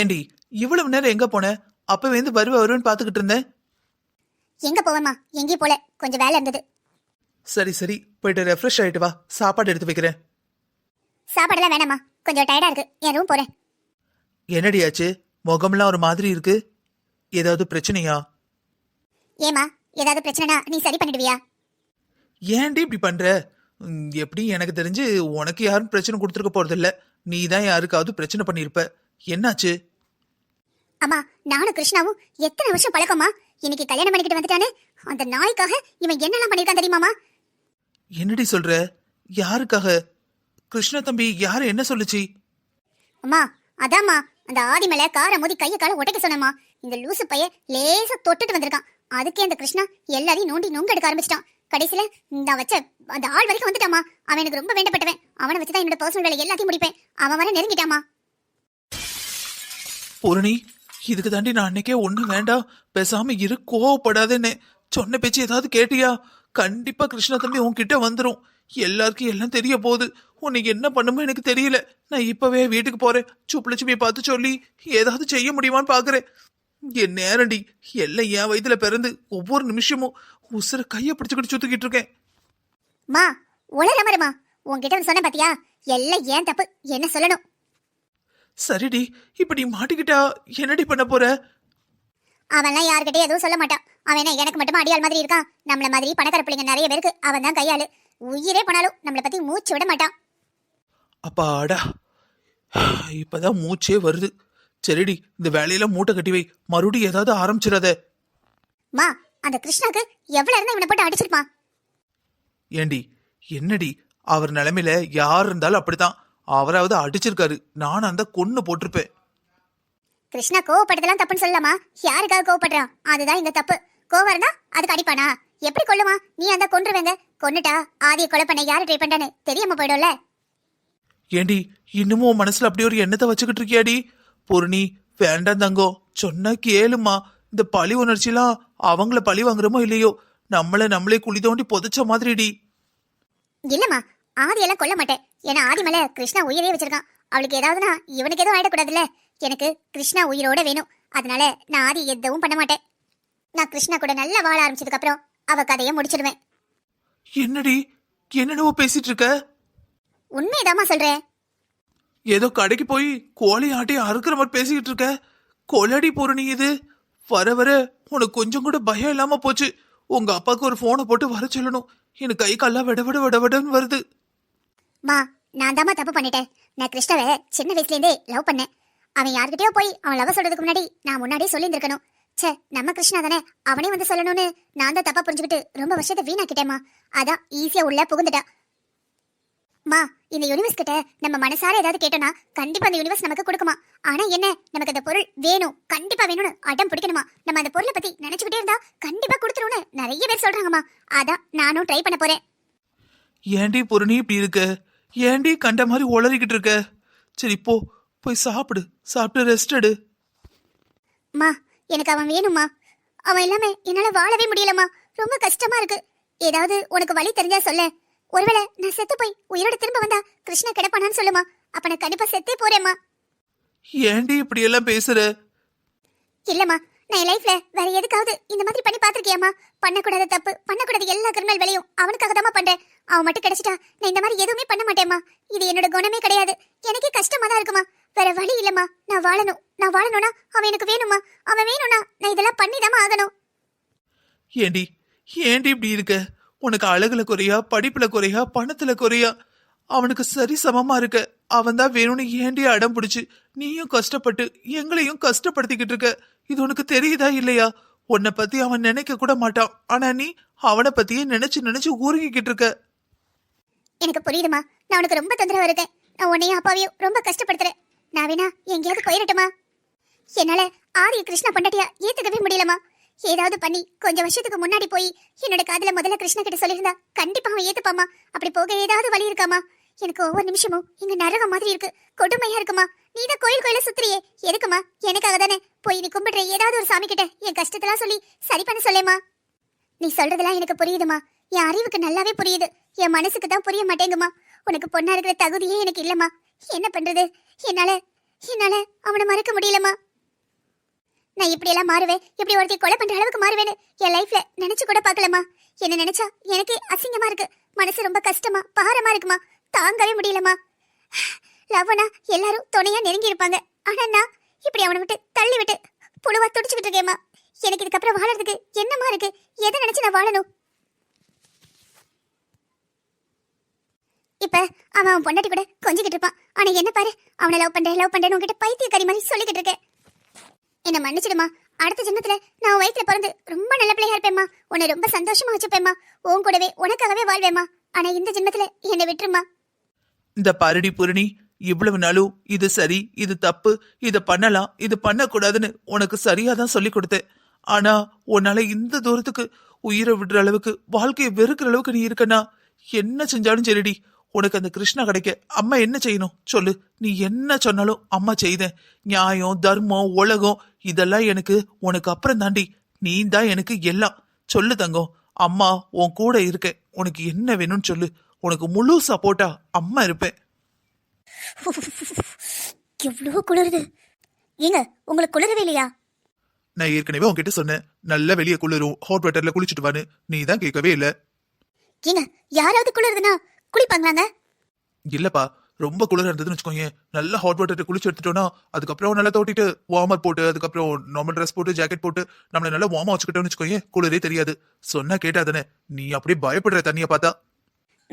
ஏண்டி இவ்வளவு நேரம் எங்க போன? அப்பவே இருந்து வருவ வருவேன்னு பாத்துக்கிட்டு இருந்தேன். எங்க போவேம்மா எங்கேயும் போல. கொஞ்சம் வேலை இருந்தது. சரி சரி. போயிட்டு ரெஃப்ரெஷ் ஆயிட்டு வா. சாப்பாடு எடுத்து வைக்கிறேன். சாப்பாடெல்லாம் வேணாம்மா. கொஞ்சம் டயர்டா இருக்கு. என் ரூம் போறேன். என்னடி ஆச்சு? முகம்லாம் ஒரு மாதிரி இருக்கு. ஏதாவது பிரச்சனையா? ஏமா ஏதாவது பிரச்சனைனா நீ சரி பண்ணிடுவியா? ஏன்டி இப்படி பண்ற? எப்படி எனக்கு தெரிஞ்சு உனக்கு யாரும் பிரச்சனை கொடுத்துருக்க போறதில்ல. நீ தான் யாருக்காவது பிரச்சனை பண்ணிருப்ப என்னாச்சு? அம்மா நானும் கிருஷ்ணாவும் எத்தனை வருஷம் பழக்கமா இன்னைக்கு கல்யாணம் பண்ணிக்கிட்டு வந்துட்டானே. அந்த நாய்க்காக இவன் என்னெல்லாம் பண்ணிருக்கான் தெரியுமாமா என்னடி சொல்ற? யாருக்காக? கிருஷ்ண தம்பி யாரு என்ன சொல்லுச்சு? அம்மா அதாம்மா அந்த ஆதி மேல காரை மோதி கையை கால உடைக்க சொன்னேம்மா. இந்த லூசு பைய லேசா தொட்டுட்டு வந்திருக்கான். அதுக்கே அந்த கிருஷ்ணா எல்லாரையும் நோண்டி நொங்க எடுக்க ஆரம்பிச்சிட்டான். கடைசியில நான் வச்ச அந்த ஆள் வரைக்கும் வந்துட்டாமா அவன் எனக்கு ரொம்ப வேண்டப்பட்டவன். அவனை வச்சுதான் என்னோட பர்சனல் வேலை எல்லாத்தையும் முடிப்பேன். அவன் வர நெருங்கிட்டாமா பூரணி இதுக்கு தாண்டி நான் அன்னைக்கே ஒன்றும் வேண்டாம் பேசாம இரு கோவப்படாதேன்னு சொன்ன பேச்சு ஏதாவது கேட்டியா? கண்டிப்பா கிருஷ்ண தம்பி உன்கிட்ட வந்துடும் எல்லாருக்கும் எல்லாம் தெரிய போகுது. உனக்கு என்ன பண்ணுமோ எனக்கு தெரியல. நான் இப்பவே வீட்டுக்கு போறேன். சுப்பி பார்த்து சொல்லி ஏதாவது செய்ய முடியுமான்னு பாக்குறேன். என் நேரண்டி எல்லாம் என் வயதுல பிறந்து ஒவ்வொரு நிமிஷமும் உசுர கைய பிடிச்சுக்கிட்டு சுத்திக்கிட்டு இருக்கேன். மா உலகமரமா உன்கிட்ட சொன்ன பாத்தியா? எல்லாம் ஏன் தப்பு. என்ன சொல்லணும்? சரிடி இப்ப நீ மாட்டிக்கிட்டா என்னடி பண்ண போற? அவன்லாம் யார்கிட்டயும் எதுவும் சொல்ல மாட்டான். அவன் எனக்கு மட்டும் அடியாள் மாதிரி இருக்கான்? நம்மள மாதிரி பணக்கார பிள்ளைங்க நிறைய பேருக்கு அவன் தான் கையாளு. உயிரே போனாலும் நம்மளை பத்தி மூச்சு விட மாட்டான். அப்பாடா. இப்பதான் மூச்சே வருது. சரிடி இந்த வேலையில மூட்டை கட்டி வை. மறுபடியும் ஏதாவது ஆரம்பிச்சிடாத. மா அந்த கிருஷ்ணாக்கு எவ்வளவு இருந்தா இவனை போட்டு அடிச்சிருப்பான்? ஏண்டி என்னடி? அவர் நிலைமையில யார் இருந்தாலும் அப்படித்தான். அவராவது அடிச்சிருக்காரு. நான் அந்த கொன்னு போட்டிருப்பேன். கிருஷ்ணா கோவப்படுறதெல்லாம் தப்புன்னு சொல்லலாமா? யாருக்காக கோவப்படுறான்? அதுதான் இங்க தப்பு. கோவம் இருந்தா அதுக்கு அடிப்பானா? எப்படி கொல்லுமா நீ அந்த கொன்றுவேங்க. கொன்னுட்டா ஆதிய கொலை பண்ண யாரு ட்ரை பண்றான்னு தெரியாம போயிடும்ல. ஏண்டி இன்னமும் உன் மனசுல அப்படி ஒரு எண்ணத்தை வச்சுக்கிட்டு இருக்கியாடி? பொருணி வேண்டாம் தங்கோ. சொன்னா கேளுமா. இந்த பழி உணர்ச்சிலாம் அவங்கள பழி வாங்குறோமோ இல்லையோ? நம்மள நம்மளே குழி தோண்டி புதைச்ச மாதிரிடி. இல்லம்மா ஆதியெல்லாம் கொல்ல மாட்டேன். ஏன்னா ஆதி மேல கிருஷ்ணா உயிரே வச்சிருக்கான். அவளுக்கு ஏதாவதுனா இவனுக்கு எதுவும் ஆயிடக்கூடாதுல்ல. எனக்கு கிருஷ்ணா உயிரோட வேணும். அதனால நான் ஆதி எதுவும் பண்ண மாட்டேன். நான் கிருஷ்ணா கூட நல்லா வாழ ஆரம்பிச்சதுக்கு அப்புறம் அவ கதையை முடிச்சிடுவேன் என்னடி? என்னென்னவோ பேசிட்டு இருக்க? உண்மையதாம்மா சொல்றேன். ஏதோ கடைக்கு போய் கோழி ஆட்டி அறுக்கிற மாதிரி பேசிக்கிட்டு இருக்க. கொலடி பொருணி இது. வர வர உனக்கு கொஞ்சம் கூட பயம் இல்லாம போச்சு. உங்க அப்பாவுக்கு ஒரு போனை போட்டு வர சொல்லணும். எனக்கு கை கால்லாம் விட விட விட விடன்னு வருது. மா நான் தாம்மா தப்பு பண்ணிட்டேன். நான் கிருஷ்ணவை சின்ன வயசுல இருந்தே லவ் பண்ணேன். அவன் யார்கிட்டயோ போய் அவன் லவ் சொல்றதுக்கு முன்னாடி நான் முன்னாடியே சொல்லியிருந்திருக்கணும். ச்சே நம்ம கிருஷ்ணா தானே? அவனே வந்து சொல்லணும்னு நான் தான் தப்பா புரிஞ்சுக்கிட்டு ரொம்ப வருஷத்தை வீணாக்கிட்டேம்மா. அதான் ஈஸியா உள்ள புகுந்துட்டா. மா இந்த யூனிவர்ஸ் கிட்ட நம்ம மனசார ஏதாவது கேட்டோம்னா கண்டிப்பா அந்த யூனிவர்ஸ் நமக்கு கொடுக்குமா? ஆனா என்ன நமக்கு அந்த பொருள் வேணும். கண்டிப்பா வேணும்னு அடம் பிடிக்கணுமா? நம்ம அந்த பொருளை பத்தி நினைச்சுக்கிட்டே இருந்தா கண்டிப்பா கொடுத்துரும்னு நிறைய பேர் சொல்றாங்கம்மா. அதான் நானும் ட்ரை பண்ண போறேன். ஏன்டி பொருணி இப்படி இருக்கு? ஏண்டி கண்ட மாதிரி உளறிக்கிட்டு இருக்க? சரி போ. போய் சாப்பிடு. சாப்பிட்டு ரெஸ்ட் எடு. மா எனக்கு அவன் வேணுமா அவன் இல்லாம என்னால வாழவே முடியலம்மா. ரொம்ப கஷ்டமா இருக்கு. ஏதாவது உனக்கு வழி தெரிஞ்சா சொல்ல. ஒருவேளை நான் செத்து போய் உயிரோட திரும்ப வந்தா கிருஷ்ணா கிடப்பானான்னு சொல்லுமா. அப்ப நான் கண்டிப்பா செத்தே போறேம்மா. ஏண்டி இப்படி எல்லாம் பேசுற? இல்லம்மா நான் என் லைஃப்ல வேற எதுக்காவது இந்த மாதிரி பண்ணி பாத்திருக்கியாமா பண்ணக்கூடாத தப்பு பண்ணக்கூடாத எல்லா கிரிமினல் வேலையும் அவனுக்காக தான் பண்றேன். அவன் மட்டும் கிடைச்சிட்டா நான் இந்த மாதிரி எதுவுமே பண்ண மாட்டேம்மா. இது என்னோட குணமே கிடையாது. எனக்கே கஷ்டமா தான் இருக்குமா வேற வழி இல்லம்மா. நான் வாழணும். நான் வாழணும்னா அவன் எனக்கு வேணுமா அவன் வேணும்னா நான் இதெல்லாம் பண்ணிதாம்மா ஆகணும். ஏண்டி? ஏண்டி இப்படி இருக்க? உனக்கு அழகுல குறையா படிப்புல குறையா பணத்துல குறையா அவனுக்கு சரி சமமா இருக்க. அவன் தான் வேணும்னு ஏண்டி அடம் பிடிச்சு நீயும் கஷ்டப்பட்டு எங்களையும் கஷ்டப்படுத்திக்கிட்டு இருக்க? இது உனக்கு தெரியுதா இல்லையா? உன்னை பத்தி அவன் நினைக்க கூட மாட்டான். ஆனா நீ அவனை பத்தியே நினைச்சு நினைச்சு ஊருகிக்கிட்டு இருக்க. எனக்கு புரியுதுமா. நான் உனக்கு ரொம்ப தொந்தரவா இருக்கேன். நான் உன்னையும் அப்பாவையும் ரொம்ப கஷ்டப்படுத்துறேன். நான் வேணா எங்கேயாவது போயிடட்டுமா என்னால ஆரிய கிருஷ்ணா பொண்டாட்டியா ஏத்துக்கவே முடியலமா ஏதாவது பண்ணி கொஞ்சம் வருஷத்துக்கு முன்னாடி போய் என்னோட காதல முதல்ல கிருஷ்ணா கிட்ட சொல்லியிருந்தா கண்டிப்பா அவன் ஏத்துப்பாமா அப்படி போக ஏதாவது வழி இருக்காமா எனக்கு ஒவ்வொரு நிமிஷமும் இங்க நரகம் மாதிரி இருக்கு. கொடுமையா இருக்குமா? நீ தான் கோயில் கோயில சுத்துறியே. எதுக்குமா? எனக்காக தானே போய் நீ கும்பிடுற ஏதாவது ஒரு சாமி கிட்ட என் கஷ்டத்தெல்லாம் சொல்லி சரி பண்ண சொல்லேமா நீ சொல்றதெல்லாம் எனக்கு புரியுதுமா. என் அறிவுக்கு நல்லாவே புரியுது. என் மனசுக்கு தான் புரிய மாட்டேங்குமா. உனக்கு பொண்ணா இருக்கிற தகுதியே எனக்கு இல்லம்மா. என்ன பண்றது? என்னால என்னால அவனை மறக்க முடியலம்மா. நான் இப்படி எல்லாம் மாறுவேன். இப்படி ஒருத்தி கொலை பண்ற அளவுக்கு மாறுவேன்னு என் லைஃப்ல நினைச்சு கூட பார்க்கலம்மா. என்ன நினைச்சா எனக்கே அசிங்கமா இருக்கு. மனசு ரொம்ப கஷ்டமா பாரமா இருக்குமா. தாங்கவே முடியலம்மா. லவ்வனா எல்லாரும் துணையா நெருங்கி இருப்பாங்க. ஆனா நான் இப்படி அவனை விட்டு தள்ளி விட்டு புழுவா துடிச்சுக்கிட்டு இருக்கேம்மா. எனக்கு இதுக்கப்புறம் வாழறதுக்கு என்னமா இருக்கு? எதை நினைச்சு நான் வாழணும்? இப்ப அவன் அவன் பொண்டாட்டி கூட கொஞ்சிக்கிட்டு இருப்பான். ஆனா என்ன பாரு அவனை லவ் பண்றேன் லவ் பண்றேன்னு உன்கிட்ட பைத்தியக்காரி மாதிரி சொல்லிக்கிட்டு இருக்கேன். என்ன மன்னிச்சிடுமா? அடுத்த ஜென்மத்துல நான் வயசுல பிறந்து ரொம்ப நல்ல பிள்ளையா இருப்பேம்மா. உன்னை ரொம்ப சந்தோஷமா வச்சுப்பேம்மா. உன் கூடவே உனக்காகவே வாழ்வேம்மா. ஆனா இந்த ஜென்மத்துல என்னை விட்டுருமா இந்த பாரடி புரணி இவ்வளவு நாளும் இது சரி இது தப்பு இத பண்ணலாம் இது பண்ணக்கூடாதுன்னு உனக்கு சரியா தான் சொல்லி கொடுத்தேன். ஆனா உன்னால இந்த தூரத்துக்கு உயிரை விடுற அளவுக்கு வாழ்க்கையை வெறுக்கிற அளவுக்கு நீ இருக்கனா என்ன செஞ்சாலும் சரிடி. உனக்கு அந்த கிருஷ்ணா கிடைக்க அம்மா என்ன செய்யணும் சொல்லு. நீ என்ன சொன்னாலும் அம்மா செய்தேன். நியாயம் தர்மம் உலகம் இதெல்லாம் எனக்கு உனக்கு அப்புறம் தாண்டி நீ தான் எனக்கு எல்லாம். சொல்லு தங்கம் அம்மா உன் கூட இருக்க உனக்கு என்ன வேணும்னு சொல்லு. உனக்கு முழு சப்போர்ட்டா அம்மா இருப்பேன். எவ்வளவு குளிருது. ஏங்க உங்களுக்கு குளிரவே இல்லையா? நான் ஏற்கனவே உன்கிட்ட சொன்னேன் நல்ல வெளியே குளிரும் ஹாட் வாட்டர்ல குளிச்சுட்டு வான்னு. நீ தான் கேட்கவே இல்ல. ஏங்க யாராவது குளிருதுன்னா குளிப்பாங்களாங்க? இல்லப்பா ரொம்ப குளிர இருந்ததுன்னு வச்சுக்கோங்க நல்ல ஹாட் வாட்டர் குளிச்சு எடுத்துட்டோம்னா அதுக்கப்புறம் நல்லா தோட்டிட்டு வார்மர் போட்டு அதுக்கப்புறம் நார்மல் ட்ரெஸ் போட்டு ஜாக்கெட் போட்டு நம்மள நல்லா வார்மா வச்சுக்கிட்டோம்னு வச்சுக்கோங்க குளிரே தெரியாது. சொன்னா கேட்டாதானே நீ அப்படியே பயப்படுற தண்ணிய பார்த்தா.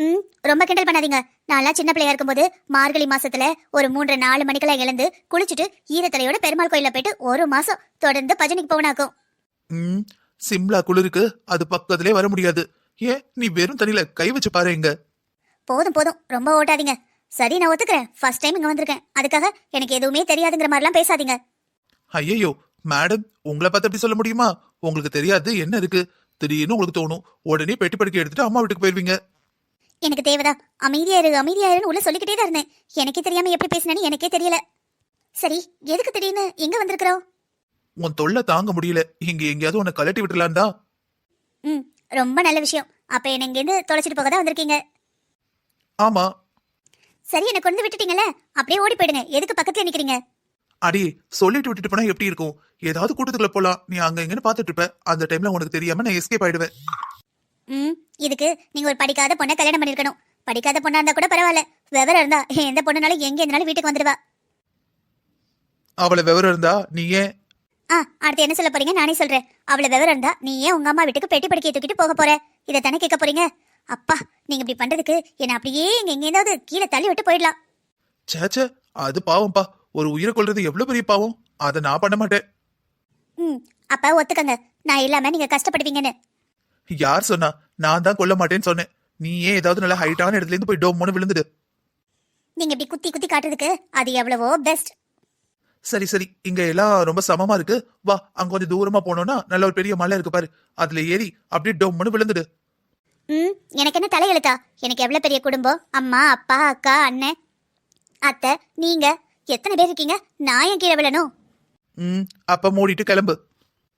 ம் ரொம்ப கிண்டல் பண்ணாதீங்க. நான்லாம் சின்ன பிள்ளையா இருக்கும்போது மார்கழி மாசத்துல ஒரு மூன்று நாலு மணிக்கெல்லாம் எழுந்து குளிச்சுட்டு ஈரத்தலையோட பெருமாள் கோயில்ல போயிட்டு ஒரு மாசம் தொடர்ந்து பஜனைக்கு போனாக்கும் ம் சிம்லா குளிருக்கு அது பக்கத்திலே வர முடியாது. ஏன் நீ வெறும் தண்ணியில கை வச்சு பாரு இங்க. போதும் போதும் ரொம்ப ஓட்டாதீங்க. சரி நான் ஒத்துக்கிறேன். ஃபர்ஸ்ட் டைம் இங்க வந்திருக்கேன். அதுக்காக எனக்கு எதுவுமே தெரியாதுங்கிற மாதிரிலாம் பேசாதீங்க. ஐயோ மேடம் உங்களை பார்த்து அப்படி சொல்ல முடியுமா? உங்களுக்கு தெரியாது என்ன இருக்கு? திடீர்னு உங்களுக்கு தோணும். உடனே பெட்டி படுக்கை எடுத்துட்டு அம்மா வீட்டுக்கு போயிருவீங்க. எனக்கு தேவைதான். அமைதியா இரு அமைதியா இருன்னு உள்ள சொல்லிக்கிட்டே தான் இருந்தேன். எனக்கே தெரியாம எப்படி பேசினேன்னு எனக்கே தெரியல. சரி எதுக்கு திடீர்னு எங்க வந்திருக்கிறோம் உன் தொல்லை தாங்க முடியல. இங்க எங்கேயாவது உன்னை கலட்டி விட்டுலான் தான். ம் ரொம்ப நல்ல விஷயம். அப்ப என்ன இங்கேருந்து தொலைச்சிட்டு போக தான் வந்திருக்கீங்க. ஆமா. சரி என்ன கொண்டு விட்டுட்டீங்கல்ல? அப்படியே ஓடி போயிடுங்க. எதுக்கு பக்கத்துல நிக்கிறீங்க? அடி சொல்லிட்டு விட்டுட்டு போனா எப்படி இருக்கும்? ஏதாவது கூட்டத்துக்குள்ள போலாம். நீ அங்க எங்கன்னு பாத்துட்டு இருப்ப. அந்த டைம்ல உனக்கு தெரியாம நான் எஸ்கேப் ஆயிடுவேன். ம் இதுக்கு நீங்க ஒரு படிக்காத பொண்ணை கல்யாணம் பண்ணிருக்கணும் படிக்காத பொண்ணா இருந்தா கூட பரவாயில்ல. விவரம் இருந்தா எந்த பொண்ணுனாலும் எங்க இருந்தாலும் வீட்டுக்கு வந்துடுவா. அவளை விவரம் இருந்தா நீ ஏன்? ஆ அடுத்து என்ன சொல்ல போறீங்க நானே சொல்றேன். அவள விவரம் இருந்தா நீ ஏன் உங்க அம்மா வீட்டுக்கு பெட்டி படுக்கையை தூக்கிட்டு போக போற? இதை தானே கேட்க போறீங்க? அப்பா நீங்க இப்படி பண்றதுக்கு என்ன அப்படியே இங்க எங்க ஏதாவது கீழே தள்ளி விட்டு போயிடலாம். சேச்சே அது பாவம்ப்பா. ஒரு உயிரை கொல்றது எவ்வளவு பெரிய பாவம்? அதை நான் பண்ண மாட்டேன். ம் அப்ப ஒத்துக்கங்க. நான் இல்லாம நீங்க கஷ்டப்படுவீங்கன்னு. யார் சொன்னா? நான் தான் கொல்ல மாட்டேன்னு சொன்னேன். நீ ஏன் ஏதாவது நல்ல ஹைட்டான இடத்துல இருந்து போய் டோமோன்னு விழுந்துடு. நீங்க இப்படி குத்தி குத்தி காட்டுறதுக்கு அது எவ்வளவோ பெஸ்ட் சரி சரி. இங்க எல்லாம் ரொம்ப சமமா இருக்கு. வா அங்க கொஞ்சம் தூரமா போனோம்னா நல்ல ஒரு பெரிய மலை இருக்கு பாரு. அதுல ஏறி அப்படியே டொம்முன்னு விழுந்துடு. ம் எனக்கு என்ன தலையெழுத்தா? எனக்கு எவ்வளவு பெரிய குடும்பம்? அம்மா அப்பா அக்கா அண்ணன். அத்தை நீங்க? எத்தனை பேர் இருக்கீங்க? நான் ஏன் கீழே விழணும்? ம் அப்ப மூடிட்டு கிளம்பு.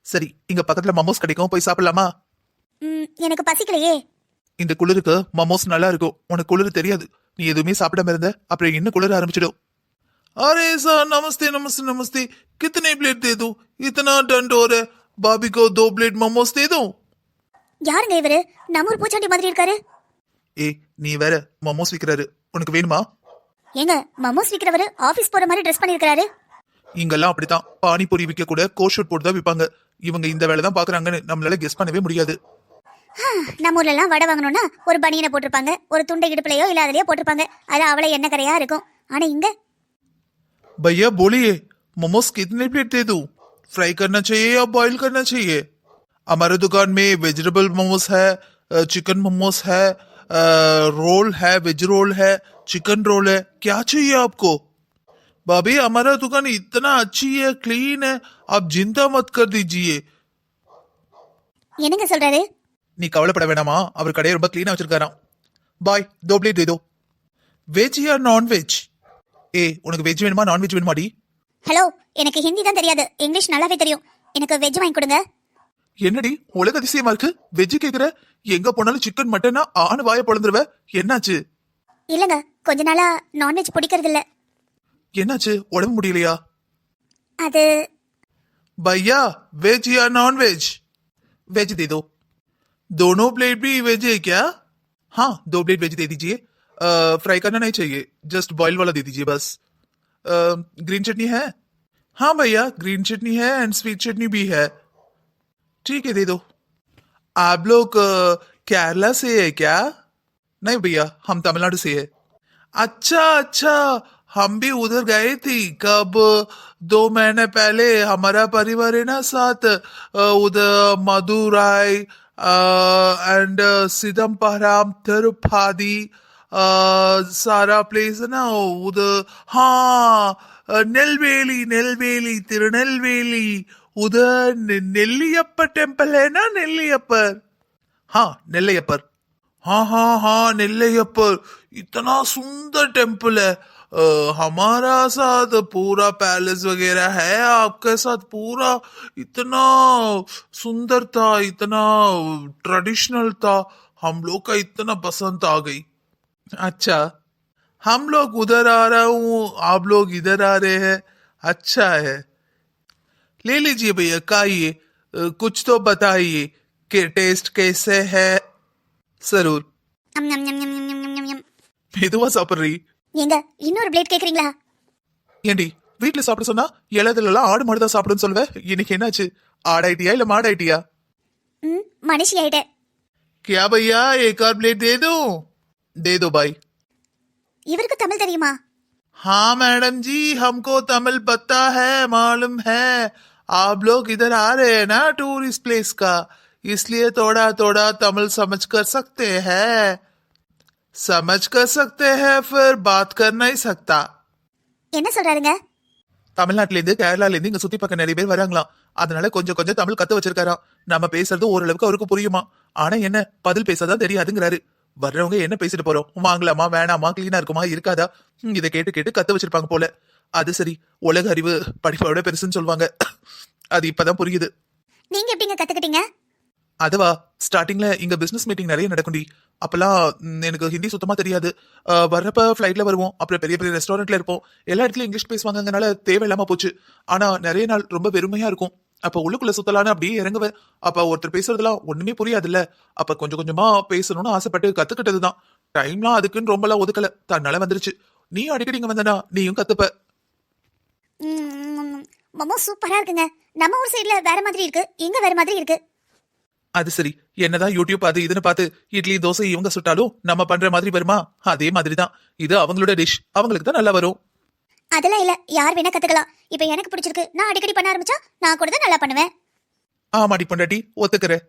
சரி இங்க பக்கத்துல மமோஸ் கிடைக்கும் போய் சாப்பிடலாமா? எனக்கு பசிக்கலையே இந்த குளிருக்கு மமோஸ் நல்லா இருக்கும் உனக்கு குளிர் தெரியாது நீ எதுவுமே சாப்பிடாம இருந்த அப்புறம் இன்னும் குளிர ஆரம்பிச்சிடும் अरे सर नमस्ते नमस्ते नमस्ते कितने प्लेट दे दूं इतना डंड हो रहा है भाभी को दो प्लेट मोमोस दे दूं யாருங்க இவரு நம்ம ஒரு பூச்சாண்டி மாதிரி இருக்காரு ஏய் நீ வேற மோமோஸ் விக்கிறாரு உனக்கு வேணுமா ஏங்க மமோஸ் விக்கிறவரு ஆபீஸ் போற மாதிரி ட்ரெஸ் பண்ணிருக்காரு இங்கெல்லாம் அப்படித்தான் பானிபூரி விற்க கூட கோட் ஷூட் போட்டு தான் விற்பாங்க இவங்க இந்த வேலை தான் பாக்குறாங்கன்னு நம்மளால கெஸ் பண்ணவே முடியாது நம்ம ஊர்ல எல்லாம் வடை வாங்கணும்னா ஒரு பனியனை போட்டிருப்பாங்க ஒரு துண்டை இடுப்புலையோ இல்ல அதுலயோ போட்டிருப்பாங்க அது அவளை என்ன கரையா இருக்கும் ஆனா இங்க भैया बोलिए मोमोज कितने प्लेट दे दूं फ्राई करना चाहिए या बॉईल करना चाहिए हमारे दुकान में वेजिटेबल मोमोज है चिकन मोमोज है अ, रोल है वेज रोल है चिकन रोल है क्या चाहिए आपको भाभी हमारा दुकान इतना अच्छी है क्लीन है आप चिंता मत कर दीजिए என்னங்க சொல்றாரு நீ கவலைப்பட வேணாமா? அவர் கடையை ரொம்ப க்ளீனாக வச்சிருக்காராம். பாய் தோப்ளேட் இதோ வெஜ் ஆர் நான்வெஜ் ஏ உனக்கு வெஜ் வேணுமா நான்வெஜ் வேணுமாடி? ஹலோ எனக்கு ஹிந்தி தான் தெரியாது. இங்கிலீஷ் நல்லாவே தெரியும். எனக்கு வெஜ் வாங்கி கொடுங்க. என்னடி உலக அதிசயமா இருக்கு? வெஜ் கேக்குற எங்க போனாலும் சிக்கன் மட்டனா ஆணு வாய பொழுந்துருவ? என்னாச்சு? இல்லங்க கொஞ்ச நாளா நான்வெஜ் பிடிக்கிறது இல்ல என்னாச்சு? உடம்பு முடியலையா? அது பையா வெஜ் ஆர் நான்வெஜ் வெஜ் தேதோ दोनों प्लेट भी वेज है क्या? हाँ दो प्लेट वेज दे दीजिए। फ्राई करना नहीं चाहिए जस्ट बॉईल वाला दे दीजिए बस। ग्रीन चटनी है? हाँ भैया ग्रीन चटनी है एंड स्वीट चटनी भी है। ठीक है, दे दो। आप लोग केरला से है क्या? नहीं भैया, हम तमिलनाडु से है। अच्छा अच्छा हम भी उधर गए थे। कब? दो महीने पहले। हमारा परिवार है ना साथ। उधर Madurai and Sidambaram, Tirupati, Sara place, no, the, ha, Nelveli, Nelveli, Tirunelveli, Uda, Nelliyappa temple, eh, na, Nelliyappa. Ha, Nelliyappa. Ha, ha, ha, Nelliyappa. Itana sundar temple. हमारा साथ पूरा पैलेस वगैरह है आपके साथ पूरा इतना सुंदर था इतना ट्रेडिशनल था हम लोग का इतना पसंद आ गई। अच्छा हम लोग उधर आ रहा हूँ आप लोग इधर आ रहे हैं अच्छा है। ले लीजिए भैया खाइए कुछ तो बताइए कि टेस्ट कैसे है? ज़रूर। मेदुवा सापड़ रही। ஞம், ஞம், ஞம், ஞம், ஞம், ஞம். மெதுவா சாப்பிட்றீ ஏங்க இன்னொரு பிளேட் கேக்குறீங்களா ஏண்டி வீட்ல சாப்பிட சொன்னா இளதுல எல்லாம் ஆடு மாடு தான் சாப்பிடுன்னு சொல்லுவேன் இன்னைக்கு என்னாச்சு ஆடாயிட்டியா இல்ல மாடாயிட்டியா ம் மனுஷி ஆயிட்டேன் क्या भैया एक और प्लेट दे दो दे दो भाई இவருக்கு தமிழ் தெரியுமா हाँ मैडम जी हमको तमिल पता है मालूम है आप लोग इधर आ रहे हैं ना टूरिस्ट प्लेस का इसलिए थोड़ा थोड़ा तमिल समझ कर सकते हैं समझ कर सकते हैं फिर बात कर नहीं सकता என்ன சொல்றாருங்க தமிழ்நாட்டுல இருந்து கேரளால இருந்து இங்க சுத்தி பார்க்க நிறைய பேர் வராங்களாம் அதனால கொஞ்சம் கொஞ்சம் தமிழ் கத்து வச்சிருக்காராம் நம்ம பேசுறது ஓரளவுக்கு அவருக்கு புரியுமா ஆனா என்ன பதில் பேசதான் தெரியாதுங்கிறாரு வர்றவங்க என்ன பேசிட்டு போறோம் வாங்கலாமா வேணாமா கிளீனா இருக்குமா இருக்காதா ஹம், இதை கேட்டு கேட்டு கத்து வச்சிருப்பாங்க போல அது சரி உலக அறிவு படிப்போட பெருசுன்னு சொல்லுவாங்க அது இப்பதான் புரியுது நீங்க எப்படிங்க கத்துக்கிட்டீங்க அதுவா ஸ்டார்டிங்ல இங்க பிசினஸ் மீட்டிங் நிறைய நடக்கும்டி அப்போல்லாம் எனக்கு ஹிந்தி சுத்தமாக தெரியாது. வர்றப்ப ஃப்ளைட்டில் வருவோம். அப்புறம் பெரிய பெரிய ரெஸ்டாரண்ட்டில் இருப்போம். எல்லா இடத்துலையும் இங்கிலீஷ் பேசுவாங்கங்கனால தேவையில்லாமல் போச்சு. ஆனால் நிறைய நாள் ரொம்ப வெறுமையாக இருக்கும். அப்போ உள்ளுக்குள்ளே சுத்தலான்னு அப்படியே இறங்குவேன். அப்போ ஒருத்தர் பேசுறதுலாம் ஒன்றுமே புரியாதுல்ல. அப்போ கொஞ்சம் கொஞ்சமாக பேசணும்னு ஆசைப்பட்டு கற்றுக்கிட்டது தான் டைம்லாம் அதுக்குன்னு ரொம்பலாம் ஒதுக்கலை. தன்னால வந்துருச்சு. நீ அடிக்கடி இங்கே வந்தனா நீயும் கற்றுப்ப ம், மொமோ சூப்பரா இருக்குங்க. நம்ம ஊர் சைடில் வேற மாதிரி இருக்கு. இங்கே வேற மாதிரி இருக்கு. அது சரி. என்னதான் யூடியூப் அது இதுன்னு பார்த்து இட்லி தோசை இவங்க சுட்டாலும் நம்ம பண்ற மாதிரி வருமா? அதே மாதிரி தான் இது அவங்களோட டிஷ் அவங்களுக்கு தான் நல்லா வரும். அதெல்லாம் இல்ல. யார் வேணா கத்துக்கலாம். இப்ப எனக்கு பிடிச்சிருக்கு. நான் அடிக்கடி பண்ண ஆரம்பிச்சா நான் கூட தான் நல்லா பண்ணுவேன். ஆமாடி பொண்டாட்டி. ஒத்துக்கிறேன்.